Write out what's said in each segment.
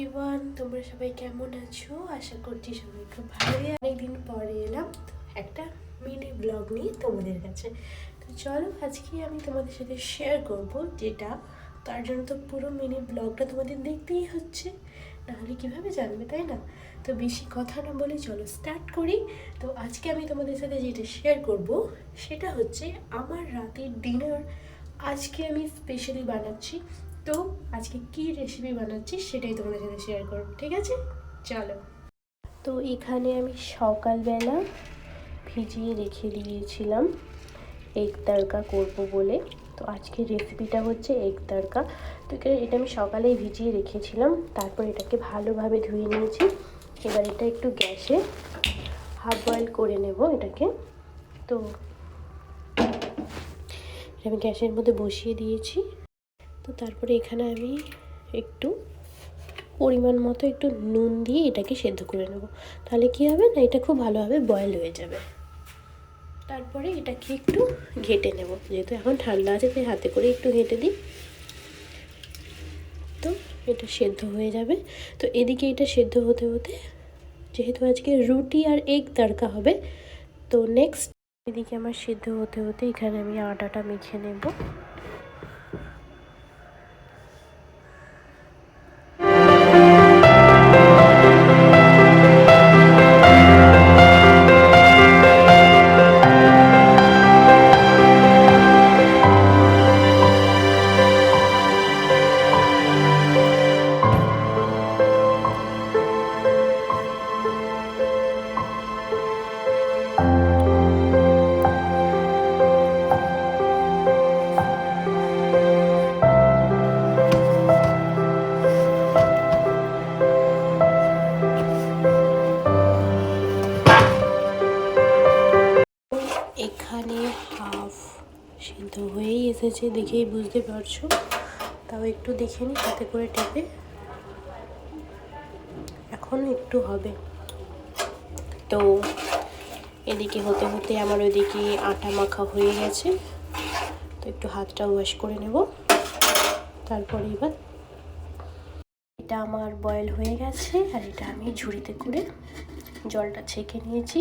Everyone তোমরা সবাই কেমন আছো? আশা করছি সবাই খুব ভালোই অনেকদিন পরে এলাম একটা মিনি ব্লগ নিয়ে তোমাদের কাছে। তো চলো আজকে আমি তোমাদের সাথে শেয়ার করব যেটা তার জন্য তো পুরো মিনি ব্লগটা তোমাদের দেখতেই হচ্ছে। নাহলে কীভাবে জানবে, তাই না? তো বেশি কথা না বলে চলো স্টার্ট করি। তো আজকে আমি তোমাদের সাথে যেটা শেয়ার করব সেটা হচ্ছে আমার রাতের ডিনার আজকে আমি স্পেশালি বানাচ্ছি। তো আজকে কি রেসিপি বানাচ্ছি সেটাই তোমাদের সাথে শেয়ার করব, ঠিক আছে? চলো। তো এখানে আমি সকালবেলা ভিজিয়ে রেখে দিয়েছিলাম এগ তারকা করব বলে। তো আজকের রেসিপিটা হচ্ছে এগ তারকা তো এটা আমি সকালেই ভিজিয়ে রেখেছিলাম, তারপর এটাকে ভালোভাবে ধুয়ে নিয়েছি। এবার এটা একটু গ্যাসে হাফ বয়েল করে নেব এটাকে। তো আমি গ্যাসের মধ্যে বসিয়ে দিয়েছি। তো তারপরে এখানে আমি একটু পরিমাণ মতো একটু নুন দিয়ে এটাকে সেদ্ধ করে নেব। তাহলে কি হবে না, এটা খুব ভালোভাবে বয়েল হয়ে যাবে। তারপরে এটাকে একটু ঘেটে নেব। যেহেতু এখন ঠান্ডা আছে, তাই হাতে করে একটু ঘেটে দিই। তো এটা সেদ্ধ হয়ে যাবে। তো এদিকে এটা সেদ্ধ হতে হতে, যেহেতু আজকে রুটি আর এগ তড়কা হবে, তো নেক্সট এদিকে আমার সেদ্ধ হতে হতে এখানে আমি আটাটা মেখে নেব। হয়েই এসেছে দেখেই বুঝতে পারছ। তাও একটু দেখে নিই হাতে করে টেপে। এখন একটু হবে। তো এদিকে হতে হতে আমার ওইদিকে আটা মাখা হয়ে গেছে। তো একটু হাতটা ওয়াশ করে নেব। তারপরে এবার এটা আমার বয়েল হয়ে গেছে আর এটা আমি ঝুড়িতে করে জলটা ছেঁকে নিয়েছি।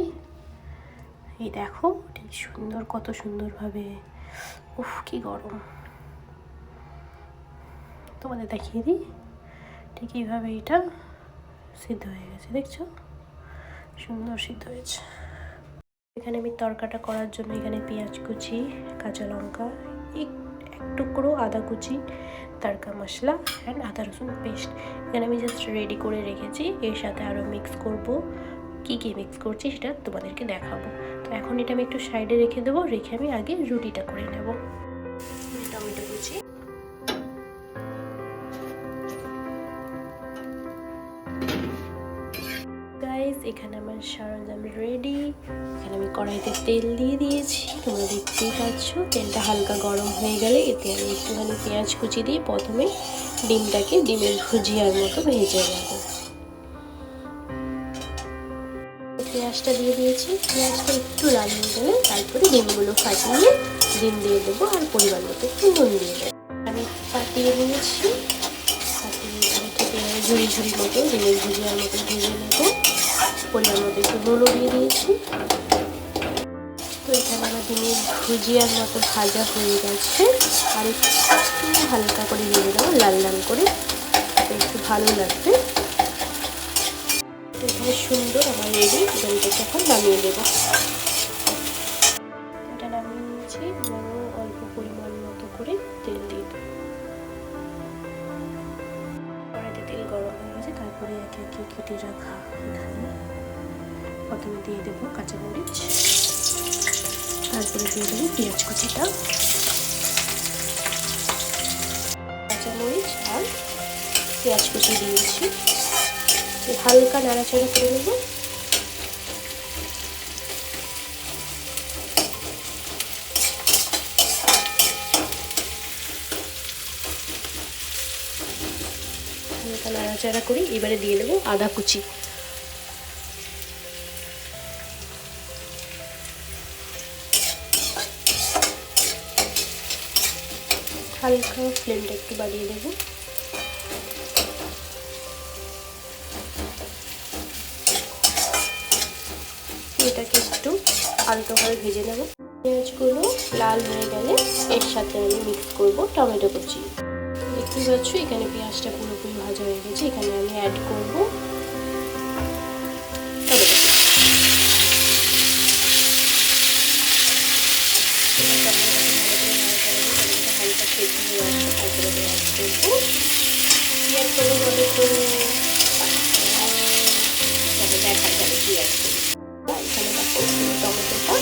এই দেখো, এটা কি সুন্দর, কত সুন্দরভাবে উফ, কি গরম। তোমাদের দেখিয়ে দিই। ঠিক এইভাবে এটা সিদ্ধ হয়ে গেছে, দেখছ? সুন্দর সিদ্ধ হয়েছে। এখানে আমি তরকাটা করার জন্য এখানে পেঁয়াজ কুচি, কাঁচা লঙ্কা, এক টুকরো আদা কুচি তড়কা মশলা অ্যান্ড আদা রসুন পেস্ট এখানে আমি জাস্ট রেডি করে রেখেছি। এর সাথে আরও মিক্স করব। কী কী মিক্স করছি সেটা তোমাদেরকে দেখাবো। এখন এটা আমি একটু সাইডে রেখে দেবো রেখে আমি আগে রুটিটা করে নেব। টমেটো কুচি। গাইস এখানে আমার সরঞ্জাম রেডি এখানে আমি কড়াইতে তেল দিয়ে দিয়েছি। তোমরা দেখতেই পাচ্ছ তেলটা হালকা গরম হয়ে গেলে এতে আমি একটুখানি পেঁয়াজ কুচি দিয়ে প্রথমে ডিমটাকে ডিমের ভুজিয়ার মতো ভেজে নেব। পেঁয়াজটা দিয়ে দিয়েছি। পেঁয়াজটা একটু লাল হয়ে গেলে তারপরে ডিমগুলো ফাটিয়ে ডিম দিয়ে দেবো আর পরিমাণ মতো একটু নুন দিয়ে দেবো। আমি ফাটিয়ে নিয়েছি। ফাটিয়ে আমি ঝুড়ি ঝুড়ি মতো, ডিমের ভুজিয়ার মতো ভেজে নেব। পরিমাণ মতো একটু নুনও দিয়ে দিয়েছি। তো এখানে আমার ডিমের ভুজিয়ার মতো ভাজা হয়ে গেছে। আর একটু হালকা করে ভেজে দেবো, লাল লাল করে। একটু ভালো লাগবে। এখানে সুন্দর রেডি এবার এখন নামিয়ে দেবো এটা নামিয়ে নিয়েছি, এবারে অল্প পরিমাণ মতো করে তেল দিয়ে দেবো। কড়াইতে তেল গরম হয়ে গেছে, তারপরে একে একে কেটে রাখা এখানে প্রথমে দিয়ে দেবো কাঁচামরিচ। তারপরে দিয়ে দেবো পেঁয়াজ কুচিটা। কাঁচামরিচ আর পেঁয়াজ কুচি দিয়েছি। হালকা নাড়াচাড়া করে নেব। হালকা নাড়াচাড়া করি, এবারে দিয়ে দেবো আদা কুচি। হালকা ফ্লেমটা একটু বাড়িয়ে দেবো। এটাকে একটু আলতোভাবে ভেজে নেব। পেঁয়াজগুলো লাল হয়ে গেলে এর সাথে আমি মিক্স করব টমেটো কুচি। দেখতে পাচ্ছ এখানে পেঁয়াজটা পুরোপুরি ভাজা হয়ে গেছে। এখানে আমি অ্যাড করব। অ্যাড করব করব দেখা যাবে কি অ্যাড দেখো টমেটোটা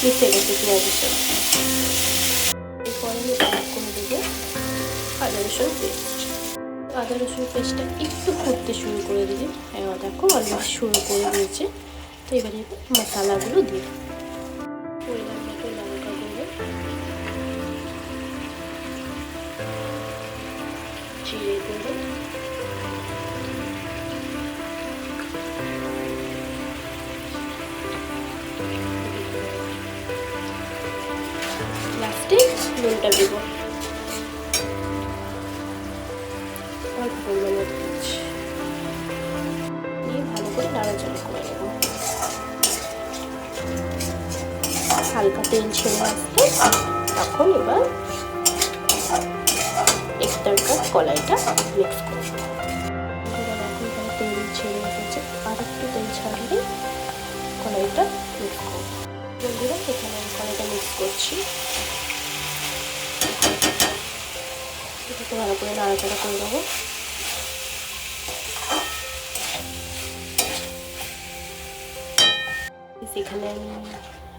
মিশে গেছে পেঁয়াজের রসুন পেস্ট আদা রসুন পেস্টটা একটু ফুটতে শুরু করে দিলে হ্যাঁ দেখো অলরেডি শুরু করে দিয়েছে। তো এবারে মশলাগুলো দিই পরিমাণ লাস্টে নুনটা দেবো। হালকা তেল ছেড়ে আসতে। তখন এবার একটার কাপ কলাইটা মিক্স করব এবার তেল ছেড়ে এসেছে। আর একটু তেল ছাড়লে কলাইটা মিক্স করব। বন্ধুরা, এখানে আমি কলাইটা মিক্স করছি। এটাকে ভালো করে নাড়াচাড়া করে দেবো সেখানে আমি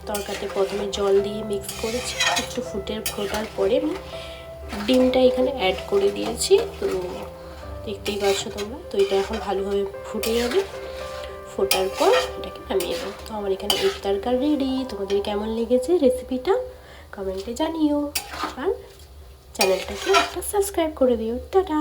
তরকাতে প্রথমে জল দিয়ে মিক্স করেছি, একটু ফুটে ফোটার পরে আমি ডিমটা এখানে অ্যাড করে দিয়েছি। তো দেখতেই পাচ্ছ তোমরা, তো এটা এখন ভালোভাবে ফুটে যাবে। ফোটার পর এটাকে নামিয়ে দেবো তো আমার এখানে এক তরকার রেডি তোমাদের কেমন লেগেছে রেসিপিটা কমেন্টে জানিও। আর চ্যানেলটাকে একটা সাবস্ক্রাইব করে দিও। টাটা!